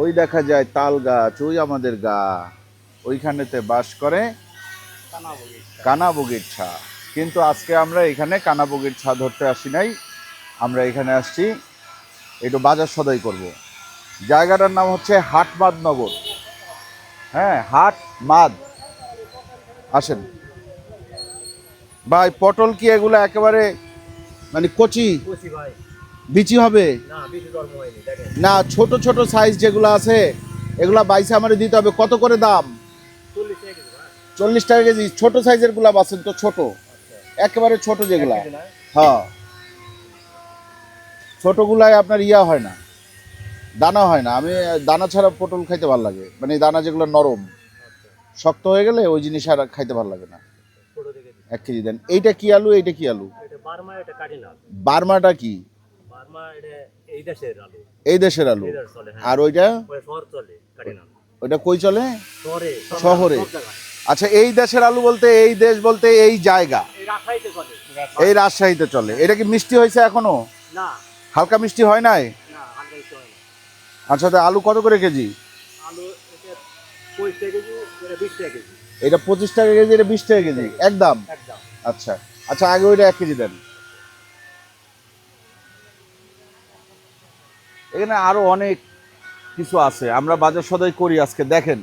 ওই দেখা যায় তাল গাছ, ওই আমাদের গা। ওইখানেতে বাস করে কানাবগির ছা। কিন্তু আজকে আমরা এখানে কানাবগির ছা ধরতে আসি নাই। আমরা এখানে আসছি, একটু বাজার সদাই করব। জায়গাটার নাম হচ্ছে হাটমাদ নগর। হ্যাঁ হাট মাদ আসেন। ভাই, পটল কি এগুলো একেবারে মানে কচি ভাই। বিচি হবে? না ছোট ছোট সাইজ যেগুলো আছে এগুলা বাইসে আমারে দিতে হবে। কত করে দাম? চল্লিশ টাকা কেজি ছোট সাইজেরগুলা আছেন তো ছোট। একেবারে ছোট যেগুলা? হ্যাঁ। ছোটগুলাই আপনার ইয়া হয় না। দানা হয় না। আমি দানা ছাড়া পটল খাইতে ভালো লাগে। মানে দানা যেগুলো নরম। শক্ত হয়ে গেলে ওই জিনিস আর খাইতে ভালো লাগে না। এক কেজি দেন। এইটা কি আলু? এইটা কি আলু? বার্মাটা কি? এই দেশের আলু। হ্যাঁ। আর ওইটা? ওইটা কই চলে? শহরে। আচ্ছা এই দেশের আলু বলতে এই দেশ বলতে এই জায়গা? এই রাজশাহীতে চলে। এটা কি মিষ্টি হয়েছে এখনও? হালকা মিষ্টি হয় নাই? আচ্ছা তা আলু কত করে কেজি? এটা পঁচিশ টাকা কেজি এটা বিশ টাকা কেজি। একদম। আচ্ছা। আচ্ছা আগে ওইটা এক কেজি দেন। এখানে আরও অনেক কিছু আছে। আমরা বাজার সদাই করি আজকে, দেখেন।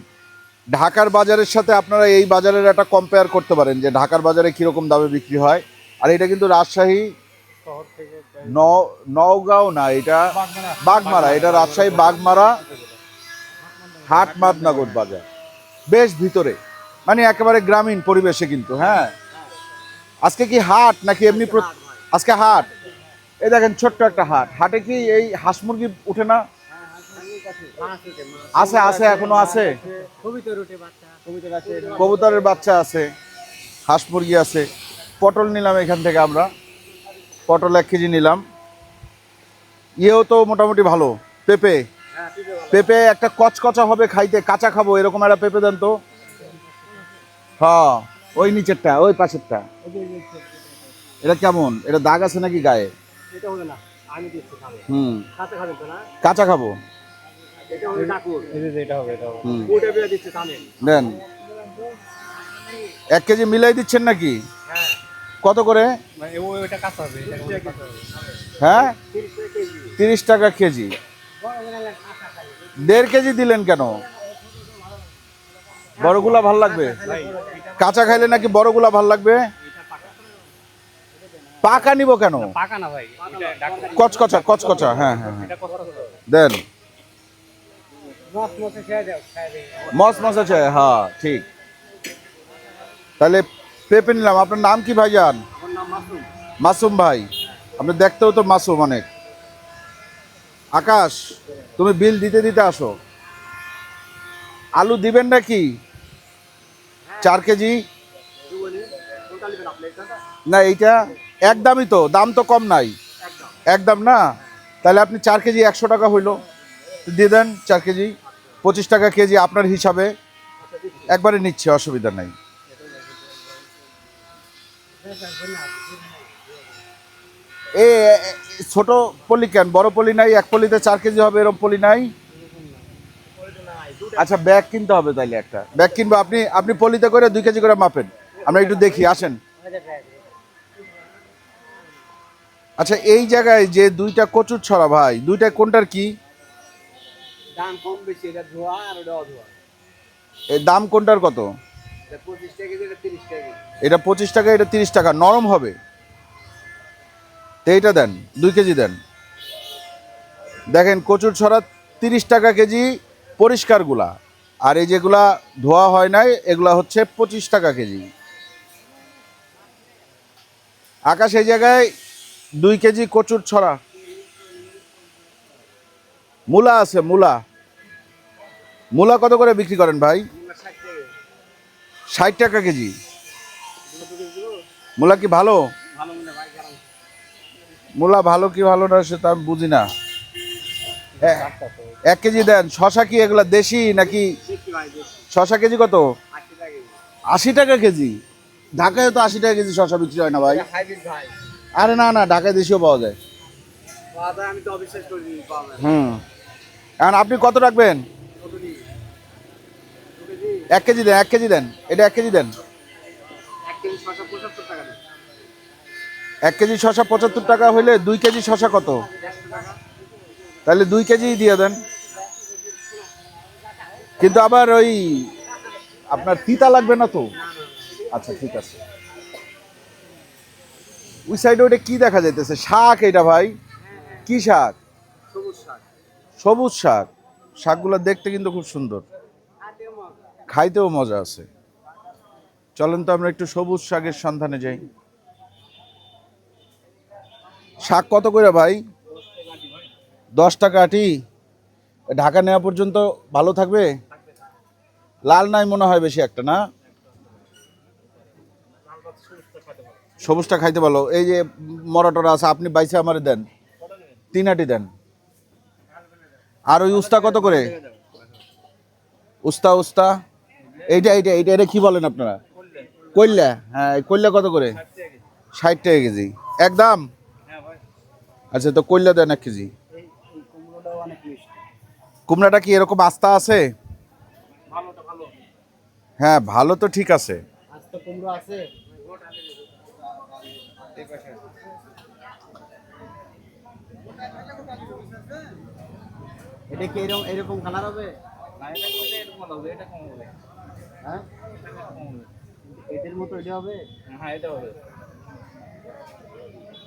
ঢাকার বাজারের সাথে আপনারা এই বাজারের একটা কম্পেয়ার করতে পারেন যে ঢাকার বাজারে কীরকম দামে বিক্রি হয়। আর এটা কিন্তু রাজশাহী নওগাঁও না, এটা বাগমারা, এটা রাজশাহী বাগমারা হাট মাদনগর বাজার। বেশ ভিতরে মানে একেবারে গ্রামীণ পরিবেশে কিন্তু হ্যাঁ। আজকে কি হাট নাকি এমনি আজকে হাট? এই দেখেন ছোট্ট একটা হাট। হাটে কি এই হাঁস মুরগি উঠে না? আছে আছে, এখনও আছে? কবুতরের বাচ্চা আছে, হাঁস মুরগি আছে। পটল নিলাম এখান থেকে আমরা। পটল এক কেজি নিলাম। ইয়েও তো মোটামুটি ভালো। পেঁপে। পেঁপে একটা কচকচা হবে খাইতে, কাঁচা খাব, এরকম একটা পেঁপে দেন তো। হ্যাঁ ওই নিচেরটা, ওই পাশেরটা। এটা কেমন? এটা দাগ আছে নাকি গায়ে? এটা হবে না আমি দিচ্ছি খাবে। হুম। কাঁচা খাবেন তো না? কাঁচা খাব? এটা হবে কাকুর। এটা হবে এটা হবে। হুম। ওটা বেড়ে দিচ্ছে থামেন দেন। এক কেজি মিলাই দিচ্ছেন নাকি? হ্যাঁ। কত করে? মানে কাঁচা হবে এটা কাঁচা হবে হ্যাঁ? তিরিশ টাকা কেজি। তিরিশ টাকা কেজি। দেড় কেজি দিলেন কেন? বড়গুলা ভালো লাগবে? কাঁচা খাইলে নাকি বড়গুলা ভালো লাগবে? পাকা নিব কেন? পাকা না ভাই কচকচা কচকচা হ্যাঁ হ্যাঁ হ্যাঁ। দেন। মস মস আছে হ্যাঁ ঠিক। তাহলে পেঁপে নিলাম। আপনার নাম কি ভাইজান? মাসুম। ভাই। আপনি দেখতেও তো মাসুম অনেক। আকাশ তুমি বিল দিতে দিতে আসো। আলু দিবেন নাকি? চার কেজি? না এইটা একদমই তো দাম তো কম নাই। একদম না? তাহলে আপনি চার কেজি একশো টাকা হইল। দিয়ে দেন চার কেজি পঁচিশ টাকা কেজি আপনার হিসাবে। একবারে নিচ্ছে অসুবিধা নাই। এ, ছোট পলি কেন? বড় পলি নাই এক পলিতে চার কেজি হবে এরকম পলি নাই? আচ্ছা ব্যাগ কিনতে হবে তাইলে একটা। ব্যাগ কিনবো আপনি আপনি পলিতে করে দুই কেজি করে মাপেন। আমরা একটু দেখি আসেন। আচ্ছা এই জায়গায় যে দুইটা কচুর ছড়া ভাই দুইটা কোনটার কি? দাম কম বেশি এটা ধোয়া আর ওটা অধোয়া। এর দাম কোনটার কত? এটা পঁচিশ টাকা এটা তিরিশ টাকা। এটা পঁচিশ টাকা এটা তিরিশ টাকা নরম হবে? তো এইটা দেন দুই কেজি দেন। দেখেন কচুর ছড়া তিরিশ টাকা কেজি পরিষ্কারগুলা। আর এই যেগুলা ধোয়া হয় নাই এগুলা হচ্ছে পঁচিশ টাকা কেজি। আকাশ এই জায়গায় দুই কেজি কচুর ছড়া। মূলা আছে, মূলা। মূলা কত করে বিক্রি করেন ভাই? ষাট টাকা কেজি। মূলা কি ভালো? মূলা ভালো কি ভালো না সেটা আমি বুঝি না। এক কেজি দেন। শশা কি এগুলা দেশি নাকি? শশা কেজি কত? আশি টাকা কেজি। ঢাকায় তো আশি টাকা কেজি শশা বিক্রি হয় না ভাই। আরে না না ঢাকায় দেশিও পাওয়া যায়। আমি তো অবিশ্বাস করি হুম। এখন আপনি কত রাখবেন? এক কেজি দেন এক কেজি দেন। এটা এক কেজি দেন। এক কেজি শশা পঁচাত্তর টাকা হইলে দুই কেজি শশা কত? তাহলে দুই কেজি দিয়ে দেন। কিন্তু আবার ওই আপনার তিতা লাগবে না তো? আচ্ছা ঠিক আছে। ওই সাইডে ওটা কি দেখা যাইতেছে? শাক এটা ভাই। কি শাক? সবুজ শাক। সবুজ শাক। শাকগুলো দেখতে কিন্তু খুব সুন্দর। খাইতেও মজা। আছে। চলেন তো আমরা একটু সবুজ শাকের সন্ধানে যাই। শাক কত করে ভাই? দশ টাকা আটি। ঢাকা নেওয়া পর্যন্ত ভালো থাকবে? লাল নাই মনে হয় বেশি একটা না? সবুজটা খাইতে ভালো এই যে মরাটরা আছে, আপনি বাইসে আমার দেন। তিন আটি দেন। আর ওই উস্তা কত করে? উস্তা উস্তা। এইটা এইটা এইটা, এটা কি বলেন আপনারা? কইল্লা? হ্যাঁ কইল্লা কত করে? ষাট টাকা কেজি। একদম আচ্ছা তো কইল্লা দেন এক কেজি। কুমড়াটা কি এরকম আস্তা আছে? হ্যাঁ ভালো তো ঠিক আছে আছে। এটা কি এরকম এরকম কালার হবে? এটা কোনটা এরকম হবে এটা কম হবে হ্যাঁ? মতো এটা হবে? হ্যাঁ এটা হবে।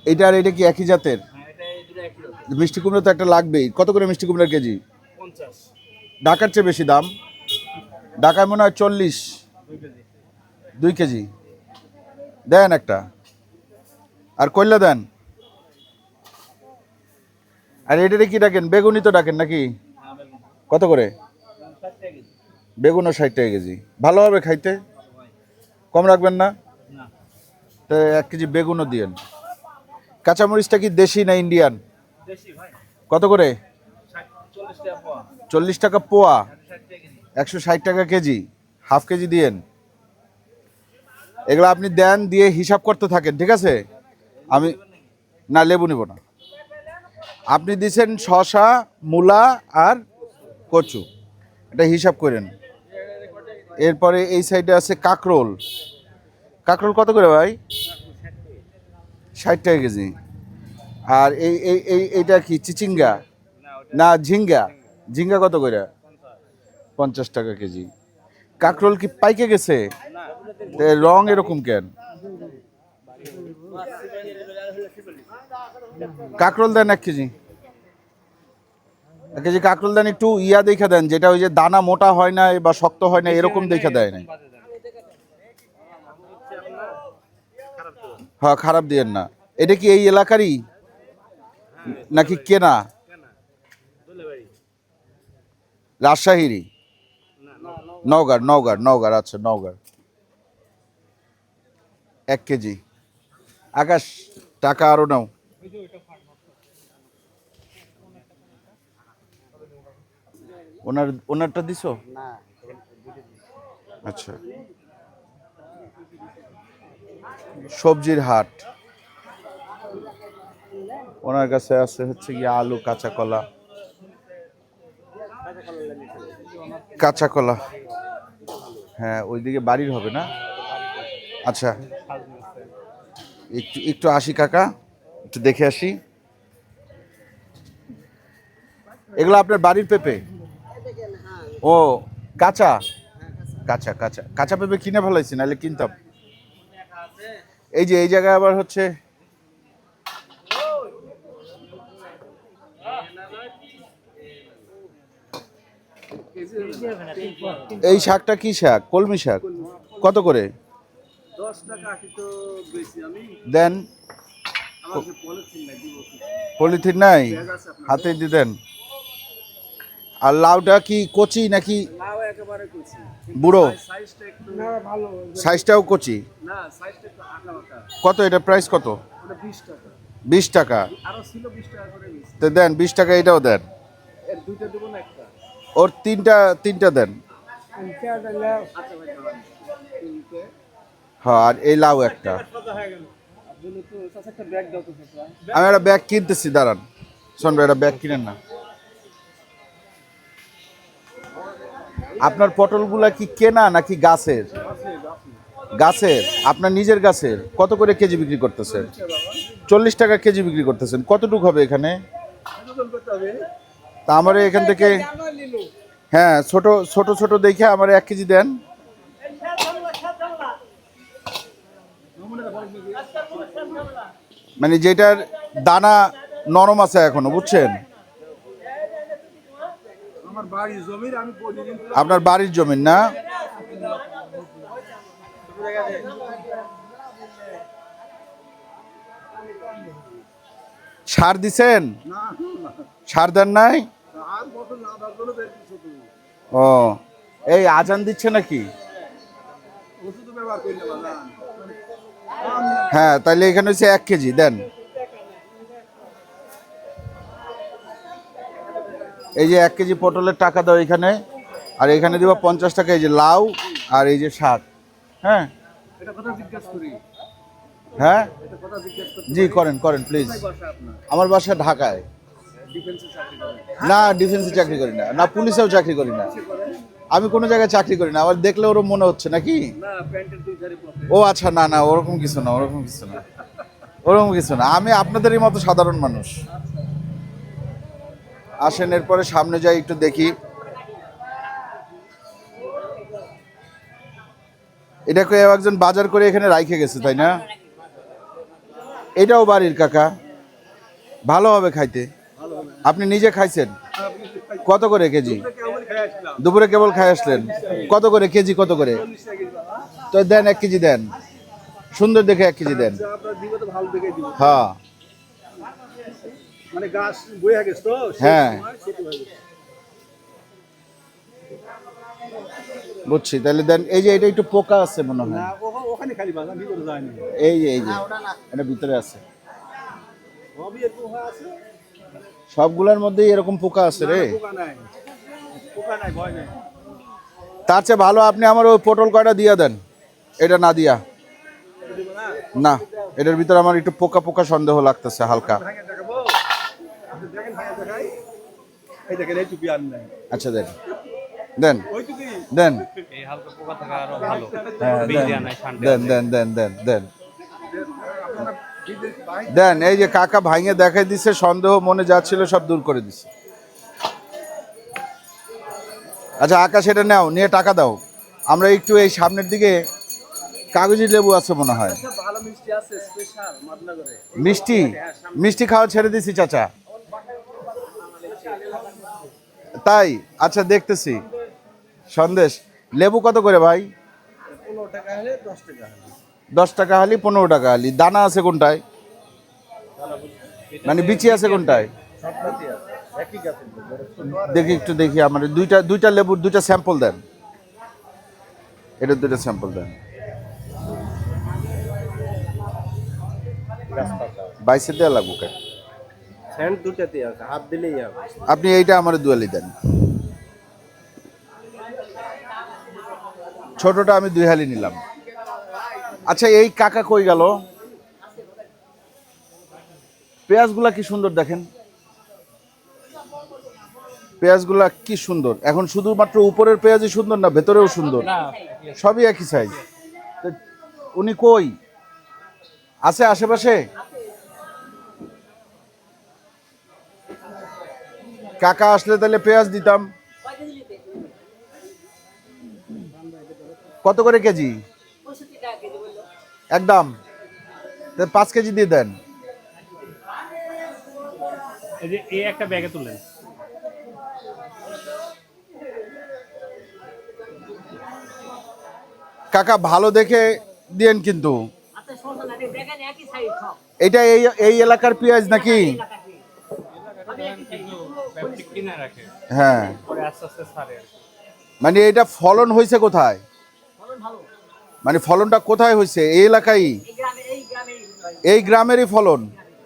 এটা আর এটা কি একই জাতের? হ্যাঁ এটা এই দুটো একই হবে মিষ্টি কুমড়া তো একটা লাগবেই। কত করে মিষ্টি কুমড়ার কেজি? পঞ্চাশ। ঢাকার চেয়ে বেশি দাম? ঢাকায় মনে হয় চল্লিশ। দুই কেজি। দেন একটা। আর কইল্লা দেন। আর এটারে কি ডাকেন? বেগুনি তো ডাকেন নাকি? কত করে? বেগুনও ষাট টাকা কেজি। ভালো হবে খাইতে? কম রাখবেন না? তো এক কেজি বেগুনও দিয়েন। কাঁচামরিচটা কি দেশি না ইন্ডিয়ান? কত করে? চল্লিশ টাকা পোয়া? একশো ষাট টাকা কেজি। হাফ কেজি দিয়েন। এগুলো আপনি দেন দিয়ে হিসাব করতে থাকেন ঠিক আছে? আমি না, লেবু নিব না। আপনি দিছেন শশা মূলা আর কচু। এটা হিসাব করেন। এরপরে এই সাইডে আছে কাকরোল। কাকরোল কত করে ভাই? ষাট টাকা কেজি। আর এই এই এই, এইটা কি, চিচিঙ্গা? না, ঝিঙ্গা। ঝিঙ্গা কত করে? পঞ্চাশ টাকা কেজি। কাকরোল কি পাইকে গেছে? রং এরকম কেন? কাকরোল দেন এক কেজি। এক কেজি কাকরোল দেন একটু ইয়া দেখা দেন, যেটা ওই যে দানা মোটা হয় না বা শক্ত হয় না এরকম দেখা দেয় না হ্যাঁ খারাপ দিয়েন না। এটা কি এই এলাকারই? নাকি কেনা? রাজশাহীরই? নওগাঁ নওগাঁ নওগাঁ আচ্ছা নওগাঁ এক কেজি। আকাশ টাকা আরও নাও। ওনার ওনারটা দিছো? আচ্ছা। সবজির হাট। ওনার কাছে আছে হচ্ছে গিয়ে আলু কাঁচা কলা কাঁচা কলা হ্যাঁ ওইদিকে বাড়ির হবে না? আচ্ছা। একটু একটু আসি, কাকা। একটু দেখে আসি। এগুলো আপনার বাড়ির পেঁপে? ও, কাঁচা? কাঁচা কাঁচা। কাঁচা পেঁপে কিনে ফেলাইছি, নাহলে কিনতাম। এই যে, এই জায়গায় আবার হচ্ছে এই শাকটা কি শাক? কলমি শাক? কত করে? দেন। পলিথিন নাই হাতে দিয়ে দেন। আর লাউটা কি কচি নাকি বুড়ো? সাইজটাও কচি? কত এটা প্রাইস কত? বিশ টাকা। তো দেন বিশ টাকা এটাও দেন। ওর তিনটা তিনটা দেন আচ্ছা ভাই দাঁড়ান। তিনটে হ্যাঁ আর এই লাউ একটা। চাচা একটা আমি একটা ব্যাগ কিনতেছি দাঁড়ান। শোন ভাই একটা ব্যাগ কিনেন না। আপনার পটলগুলা কি কেনা নাকি গাছের? গাছের। আপনার নিজের গাছের। কত করে কেজি বিক্রি করতেছেন? চল্লিশ টাকা কেজি বিক্রি করতেছেন। কতটুকু হবে এখানে? তা আমার এখান থেকে হ্যাঁ ছোট ছোট ছোট দেখে আমার এক কেজি দেন। মানে যেটার দানা নরম আছে এখনও বুঝছেন? আপনার বাড়ির জমিন না? সার দিছেন? সার দেন নাই? ও এই আজান দিচ্ছে নাকি? হ্যাঁ তাহলে এখানে হচ্ছে এক কেজি দেন। এই যে এক কেজি পটলের টাকা দাও এখানে আর এখানে দিব পঞ্চাশ টাকা এই যে লাউ আর এই যে শাক হ্যাঁ? হ্যাঁ? জি করেন করেন প্লিজ আমার বাসা ঢাকায়। না ডিফেন্সে চাকরি করি না। না পুলিশেও চাকরি করি না। আমি কোনো জায়গায় চাকরি করি না আবার দেখলে ওরকম মনে হচ্ছে নাকি? ও আচ্ছা না না ওরকম কিছু না ওরকম কিছু না। ওরকম কিছু না। আমি আপনাদেরই মতো সাধারণ মানুষ। আসেন এরপরে সামনে যাই একটু দেখি। এটা কেউ একজন বাজার করে এখানে রাইখে গেছে তাই না? এটাও বাড়ির কাকা। ভালো হবে খাইতে। আপনি নিজে খাইছেন? কত করে কেজি? দুপুরে কেবল খাই আসলেন। কত করে কেজি কত করে? তো দেন এক কেজি দেন। সুন্দর দেখে এক কেজি দেন। হ্যাঁ। মানে হ্যাঁ। বুঝছি তাহলে দেন এই যে এটা একটু পোকা আছে মনে হয়। এই যে এই যে এটা ভিতরে আছে। সবগুলোর মধ্যেই এরকম পোকা আছে রে। পোকা নাই। পোকা নাই ভয় নাই। তার চেয়ে ভালো আপনি আমার ওই পটল কয়টা দিয়ে দেন। এটা না দিয়া। না এটার ভিতরে আমার একটু পোকা পোকা সন্দেহ লাগতেছে হালকা। আচ্ছা দেন। দেন। দেন। এই হালকা পোকা থাকা আরও ভালো। হ্যাঁ বীজ দেন। ঠান্ডা দেন দেন দেন দেন। দেন, এই যে কাকা ভাঙে দেখাই দিছে, সন্দেহ মনে যাচ্ছিল সব দূর করে দিছে। আচ্ছা আকাশ, এটা নাও, নিয়ে টাকা দাও। আমরা একটু এই সামনের দিকে, কাগজি লেবু আছে মনে হয়। মিষ্টি মিষ্টি খাওয়া ছেড়ে দিছি, চাচা। তাই আচ্ছা দেখতেছি। সন্দেশ, লেবু কত করে ভাই? টাকা টাকা দশ টাকা হালি পনেরো টাকা হালি। দানা আছে কোনটায়? মানে বিচি আছে কোনটায়? দেখি একটু দেখি আমার। দুইটা দুইটা লেবুর দুইটা স্যাম্পল দেন। এটা দুইটা স্যাম্পল দেন। বাইশে দেওয়া লাগবো কেন আপনি এইটা আমার দুয়ালি দেন। ছোটটা আমি দুই হালি নিলাম। আচ্ছা এই কাকা কই গেল? পেঁয়াজগুলা কি সুন্দর দেখেন। পেঁয়াজগুলা কি সুন্দর। এখন শুধুমাত্র উপরের পেঁয়াজই সুন্দর না ভেতরেও সুন্দর? সবই একই সাইজ উনি কই? আছে আশেপাশে? কাকা আসলে তাহলে পেঁয়াজ দিতাম। কত করে কেজি? একদম। পাঁচ কেজি দিয়ে দেন। এই যে এই একটা ব্যাগে তুলেন কাকা ভালো দেখে দিয়েন কিন্তু। আচ্ছা এটা এই এই এলাকার পেঁয়াজ নাকি? হ্যাঁ। মানে এটা ফলন হয়েছে কোথায়? মানে ফলনটা কোথায় হয়েছে? এই এলাকায়? এই গ্রামে এই গ্রামে এই গ্রামেরই ফলন?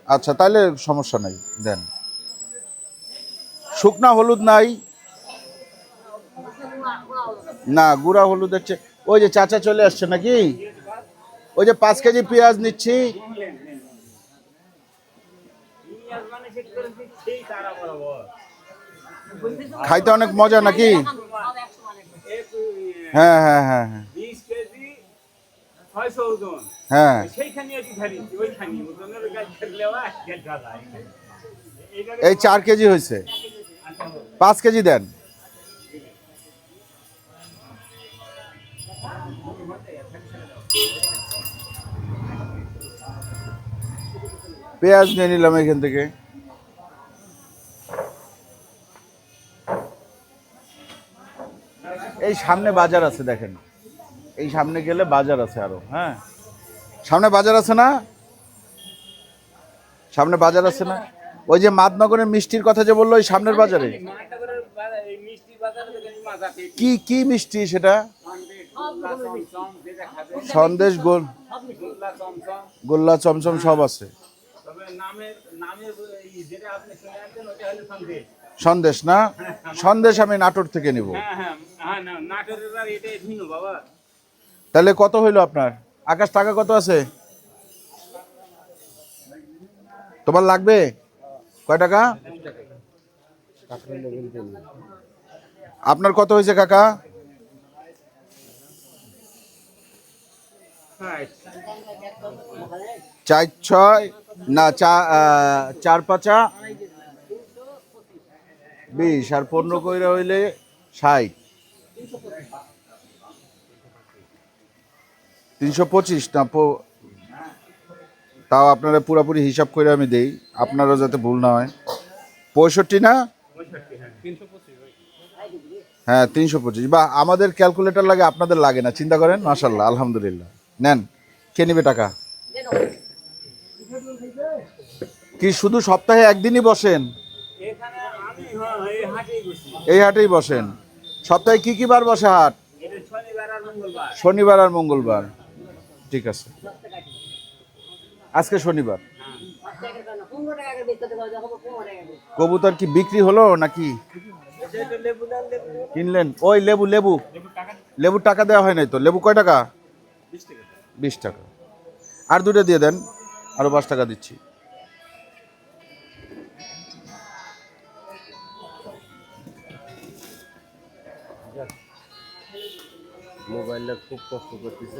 আচ্ছা তাহলে সমস্যা নাই দেন। শুকনা হলুদ নাই? না গুঁড়া হলুদ হচ্ছে ওই যে চাচা চলে আসছে নাকি? ওই যে পাঁচ কেজি পেঁয়াজ নিচ্ছি। খাইতে অনেক মজা নাকি? হ্যাঁ হ্যাঁ হ্যাঁ হ্যাঁ। এইটা এই চার কেজি হয়েছে। পাঁচ কেজি দেন। পেঁয়াজ নিয়ে নিলাম এখান থেকে। এই সামনে বাজার আছে দেখেন। এই সামনে গেলে বাজার আছে আরও হ্যাঁ। সামনে বাজার আছে না? সামনে বাজার আছে না? ওই যে মাদনগরের মিষ্টির কথা যে বলল ওই সামনের বাজারে? মহানগরের বাজার- মিষ্টি বাজারে দেখেন মাজা পেয়েছি। কি কি মিষ্টি সেটা? সন্দেশ, গোল। গোল্লা, চমচম। সব আছে। তবে নামের নামের এই যেটা আপনি শুনে আনছেন ওটা হলো সন্দেশ সন্দেশ না সন্দেশ আমি নাটোর থেকে নিব তাহলে কত হইল আপনার? আকাশ টাকা কত আছে? তোমার লাগবে? কয় টাকা? আপনার কত হয়েছে কাকা? চার ছয়, না চার পাঁচা। বিশ, আর পনেরো কইরা হইলে ষাট। তিনশো পঁচিশ না পো- তাও আপনারা পুরাপুরি হিসাব করে আমি দেই আপনারও যাতে ভুল না হয়। পঁয়ষট্টি না? হ্যাঁ তিনশো পঁচিশ। বা আমাদের ক্যালকুলেটর লাগে আপনাদের লাগে না চিন্তা করেন মাসাল্লাহ আলহামদুলিল্লাহ। নেন কে নিবে টাকা? কি শুধু সপ্তাহে একদিনই বসেন? এই হাটেই বসেন। সপ্তাহে কি কি বার বসে হাট? শনিবার আর মঙ্গলবার। ঠিক আছে। আজকে শনিবার। কবুতর কি বিক্রি হলো নাকি? কিনলেন? ওই লেবু লেবু। লেবু টাকা দেওয়া হয় নাই তো? লেবু কয় টাকা। বিশ টাকা। আর দুটো দিয়ে দেন। আরও পাঁচ টাকা দিচ্ছি। মোবাইলটা খুব কষ্ট করতেছে।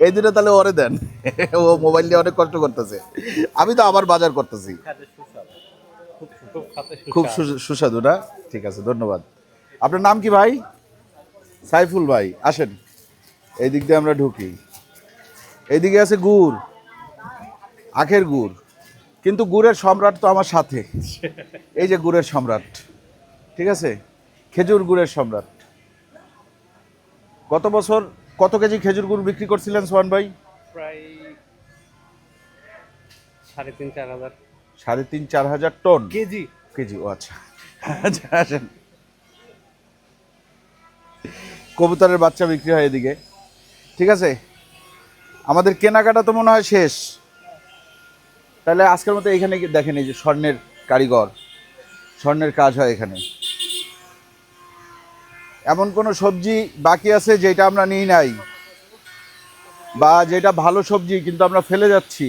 এই দুটো তাহলে ওরে দেন। ও মোবাইল দিয়ে অনেক কষ্ট করতেছে। আমি তো আবার বাজার করতেছি। খুব সু- সুস্বাদু। না? ঠিক আছে ধন্যবাদ। আপনার নাম কি ভাই? সাইফুল ভাই আসেন। এই দিক দিয়ে আমরা ঢুকি। এইদিকে আছে গুড়। আখের গুড়। কিন্তু গুড়ের সম্রাট তো আমার সাথে। এই যে গুড়ের সম্রাট। ঠিক আছে? খেজুর গুড়ের সম্রাট। গত বছর কত কেজি খেজুর গুড় বিক্রি করছিলেন সোহান ভাই? প্রায় সাড়ে তিন চার হাজার। সাড়ে তিন চার হাজার টন? কেজি। কেজি ও আচ্ছা। আচ্ছা আসেন। কবুতরের বাচ্চা বিক্রি হয় এদিকে। ঠিক আছে? আমাদের কেনাকাটা তো মনে হয় শেষ। তাহলে আজকের মতো এখানে দেখেন এই যে স্বর্ণের কারিগর। স্বর্ণের কাজ হয় এখানে। এমন কোনো সবজি বাকি আছে যেটা আমরা নিই নাই? বা যেটা ভালো সবজি কিন্তু আমরা ফেলে যাচ্ছি?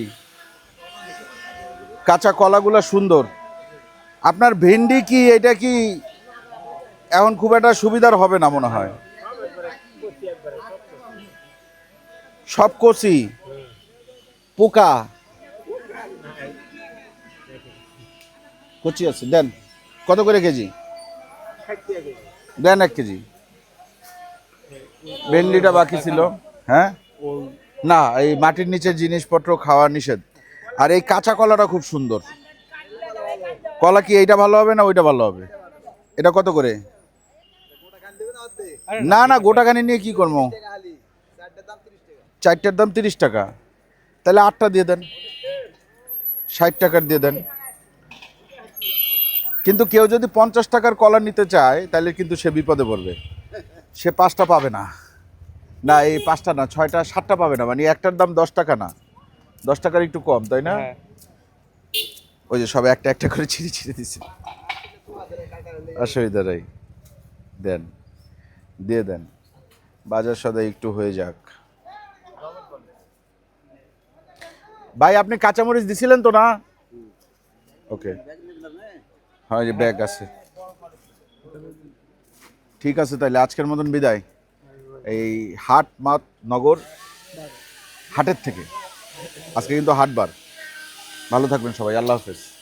কাঁচা কলাগুলো সুন্দর। আপনার ভেন্ডি কি এটা কি এখন খুব একটা সুবিধার হবে না মনে হয়? সব কচি? পোকা? কচি আছে, দেন। কত করে কেজি? দেন এক কেজি। ভেন্ডিটা বাকি ছিল। হ্যাঁ? না, এই মাটির নিচের জিনিসপত্র খাওয়া নিষেধ। আর এই কাঁচা কলাটা খুব সুন্দর। কলা কি এইটা ভালো হবে না ওইটা ভালো হবে? এটা কত করে? না না, গোটা কানি নিয়ে কি করব? চারটার দাম তিরিশ টাকা। তাহলে আটটা দিয়ে দেন। ষাট টাকার দিয়ে দেন। কিন্তু কেউ যদি পঞ্চাশ টাকার কলা নিতে চায় তাহলে কিন্তু সে বিপদে পড়বে। সে পাঁচটা পাবে না। না এই পাঁচটা না ছয়টা সাতটা পাবে না। মানে একটার দাম দশ টাকা না। দশ টাকার একটু কম তাই না? ওই যে সব একটা একটা করে ছিঁড়ে ছিঁড়ে দিচ্ছে। অসুবিধা নেই। দেন। দিয়ে দেন। বাজার সদাই একটু হয়ে যাক। ভাই আপনি কাঁচামরিচ দিছিলেন তো না? ওকে। হ্যাঁ যে ব্যাগ আছে। ঠিক আছে তাহলে আজকের মতন বিদায়। এই হাট মাত নগর হাটের থেকে। আজকে কিন্তু হাটবার। ভালো থাকবেন সবাই, আল্লাহ হাফেজ।